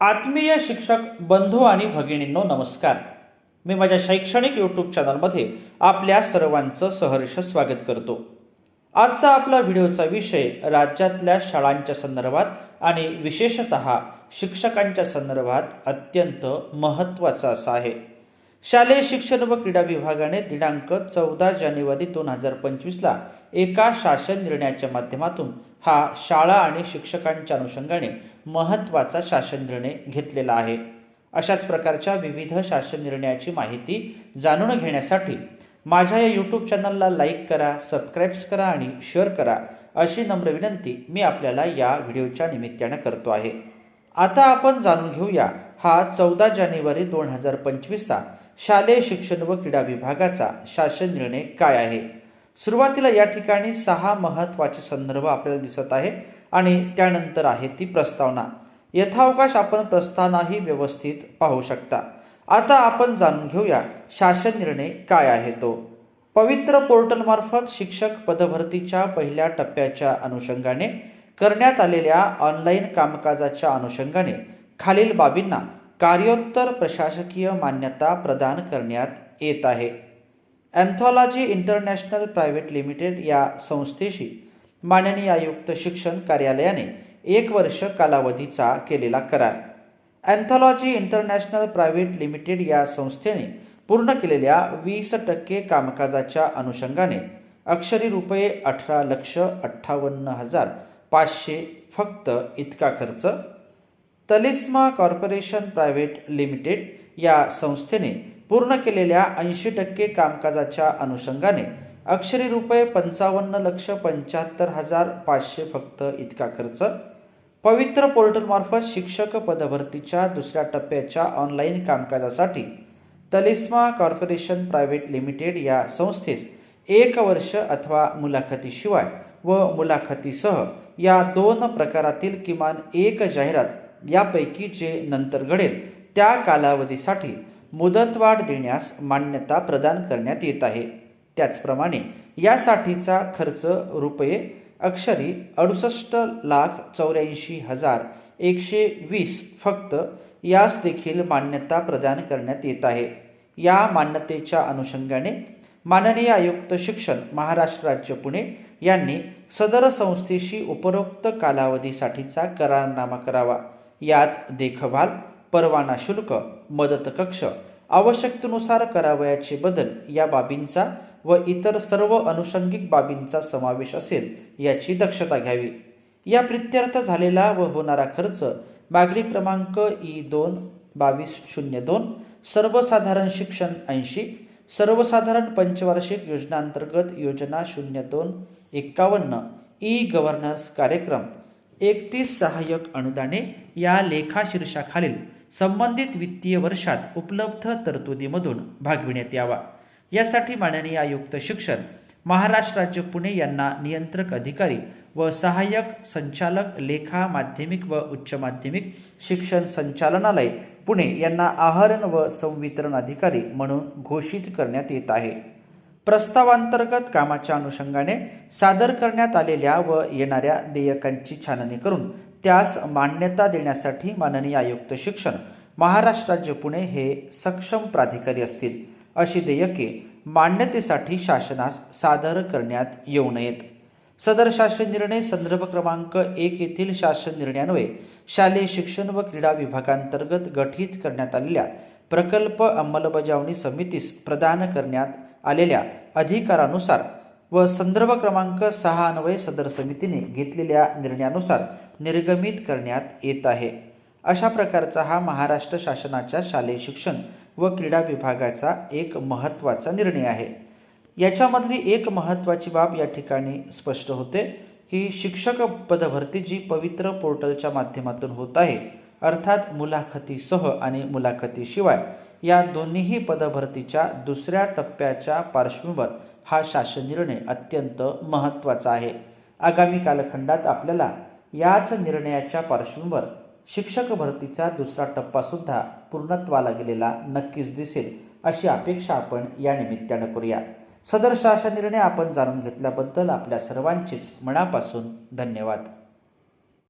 आत्मीय शिक्षक बंधू आणि भगिनींनो नमस्कार. मी माझ्या शैक्षणिक यूट्यूब चॅनलमध्ये आपल्या सर्वांचं सहर्ष स्वागत करतो. आजचा आपला व्हिडिओचा विषय राज्यातल्या शाळांच्या संदर्भात आणि विशेषत शिक्षकांच्या संदर्भात अत्यंत महत्त्वाचा असा आहे. शालेय शिक्षण व क्रीडा विभागाने दिनांक चौदा जानेवारी दोन हजार पंचवीसला एका शासन निर्णयाच्या माध्यमातून हा शाळा आणि शिक्षकांच्या अनुषंगाने महत्त्वाचा शासन निर्णय घेतलेला आहे. अशाच प्रकारच्या विविध शासन निर्णयाची माहिती जाणून घेण्यासाठी माझ्या या यूट्यूब चॅनलला लाईक करा सबस्क्राईब्स करा आणि शेअर करा अशी नम्र विनंती मी आपल्याला या व्हिडिओच्या निमित्तानं करतो आहे. आता आपण जाणून घेऊया हा चौदा जानेवारी दोन हजार पंचवीसचा शालेय शिक्षण व क्रीडा विभागाचा शासन निर्णय काय आहे? सुरुवातीला या ठिकाणी सहा महत्त्वाचे संदर्भ आपल्याला दिसत आहे आणि त्यानंतर आहे ती प्रस्तावना. यथावकाश आपण प्रस्तावनाही व्यवस्थित पाहू शकता. आता आपण जाणून घेऊया शासन निर्णय काय आहे तो. पवित्र पोर्टलमार्फत शिक्षक पदभरतीच्या पहिल्या टप्प्याच्या अनुषंगाने करण्यात आलेल्या ऑनलाईन कामकाजाच्या अनुषंगाने खालील बाबींना कार्योत्तर प्रशासकीय मान्यता प्रदान करण्यात येत आहे. अँथॉलॉजी इंटरनॅशनल प्रायव्हेट लिमिटेड या संस्थेशी माननीय आयुक्त शिक्षण कार्यालयाने एक वर्ष कालावधीचा केलेला करार. अँथॉलॉजी इंटरनॅशनल प्रायव्हेट लिमिटेड या संस्थेने पूर्ण केलेल्या वीस टक्के कामकाजाच्या अनुषंगाने अक्षरी रुपये अठरा लक्ष अठ्ठावन्न हजार पाचशे फक्त इतका खर्च तलिस्मा कॉर्पोरेशन प्रायव्हेट लिमिटेड या संस्थेने पूर्ण केलेल्या ऐंशी टक्के कामकाजाच्या अनुषंगाने अक्षरी रुपये पंचावन्न लक्ष पंच्याहत्तर हजार पाचशे फक्त इतका खर्च पवित्र पोर्टलमार्फत शिक्षक पदभरतीच्या दुसऱ्या टप्प्याच्या ऑनलाईन कामकाजासाठी तलिस्मा कॉर्पोरेशन प्रायव्हेट लिमिटेड या संस्थेस एक वर्ष अथवा मुलाखतीशिवाय व मुलाखतीसह या दोन प्रकारातील किमान एक जाहिरात यापैकी जे नंतर घडेल. त्या कालावधीसाठी मुदतवाढ देण्यास मान्यता प्रदान करण्यात येत आहे. त्याचप्रमाणे यासाठीचा खर्च रुपये अक्षरी अडुसष्ट लाख चौऱ्याऐंशी हजार एकशे वीस फक्त यास देखील मान्यता प्रदान करण्यात येत आहे. या मान्यतेच्या अनुषंगाने माननीय आयुक्त शिक्षण महाराष्ट्र राज्य पुणे यांनी सदर संस्थेशी उपरोक्त कालावधीसाठीचा करारनामा करावा. यात देखभाल परवाना शुल्क मदत कक्ष आवश्यकतेनुसार करावयाचे बदल या बाबींचा व इतर सर्व अनुषंगिक बाबींचा समावेश असेल याची दक्षता घ्यावी. या प्रित्यर्थ झालेला व होणारा खर्च मागणी क्रमांक ई दोन बावीस शून्य दोन सर्वसाधारण शिक्षण ऐंशी सर्वसाधारण पंचवार्षिक योजनांतर्गत योजना शून्य दोन एक्कावन्न ई गव्हर्नन्स कार्यक्रम एकतीस सहाय्यक अनुदाने या लेखाशीर्षाखालील संबंधित वित्तीय वर्षात उपलब्ध तरतुदीमधून भागविण्यात यावा. यासाठी माननीय आयुक्त शिक्षण महाराष्ट्र राज्य पुणे यांना नियंत्रक अधिकारी व सहाय्यक संचालक लेखा माध्यमिक व उच्च माध्यमिक शिक्षण संचालनालय पुणे यांना आहरण व संवितरण अधिकारी म्हणून घोषित करण्यात येत आहे. प्रस्तावांतर्गत कामाच्या अनुषंगाने सादर करण्यात आलेल्या व येणाऱ्या देयकांची छाननी करून त्यास मान्यता देण्यासाठी माननीय आयुक्त शिक्षण महाराष्ट्र राज्य पुणे हे सक्षम प्राधिकारी असतील अशी देयके मान्यतेसाठी शासनास सादर करण्यात येऊ नयेत. सदर शासन निर्णय संदर्भ क्रमांक एक येथील शासन निर्णयान्वये शालेय शिक्षण व क्रीडा विभागांतर्गत गठीत करण्यात आलेल्या प्रकल्प अंमलबजावणी समितीस प्रदान करण्यात आलेल्या अधिकारानुसार व संदर्भ क्रमांक सहा अन्वये सदर समितीने घेतलेल्या निर्णयानुसार निर्गमित करण्यात येत आहे. अशा प्रकारचा हा महाराष्ट्र शासनाच्या शालेय शिक्षण व क्रीडा विभागाचा एक महत्त्वाचा निर्णय आहे. याच्यामधली एक महत्त्वाची बाब या ठिकाणी स्पष्ट होते की शिक्षक पदभरती जी पवित्र पोर्टलच्या माध्यमातून होत आहे अर्थात मुलाखतीसह आणि मुलाखतीशिवाय या दोन्हीही पदभरतीच्या दुसऱ्या टप्प्याच्या पार्श्वभूमीवर हा शासन निर्णय अत्यंत महत्त्वाचा आहे. आगामी कालखंडात आपल्याला याच निर्णयाच्या पार्श्वभूमीवर शिक्षक भरतीचा दुसरा टप्पासुद्धा पूर्णत्वाला गेलेला नक्कीच दिसेल अशी अपेक्षा आपण या निमित्तानं करूया. सदर शासन निर्णय आपण जाणून घेतल्याबद्दल आपल्या सर्वांचीच मनापासून धन्यवाद.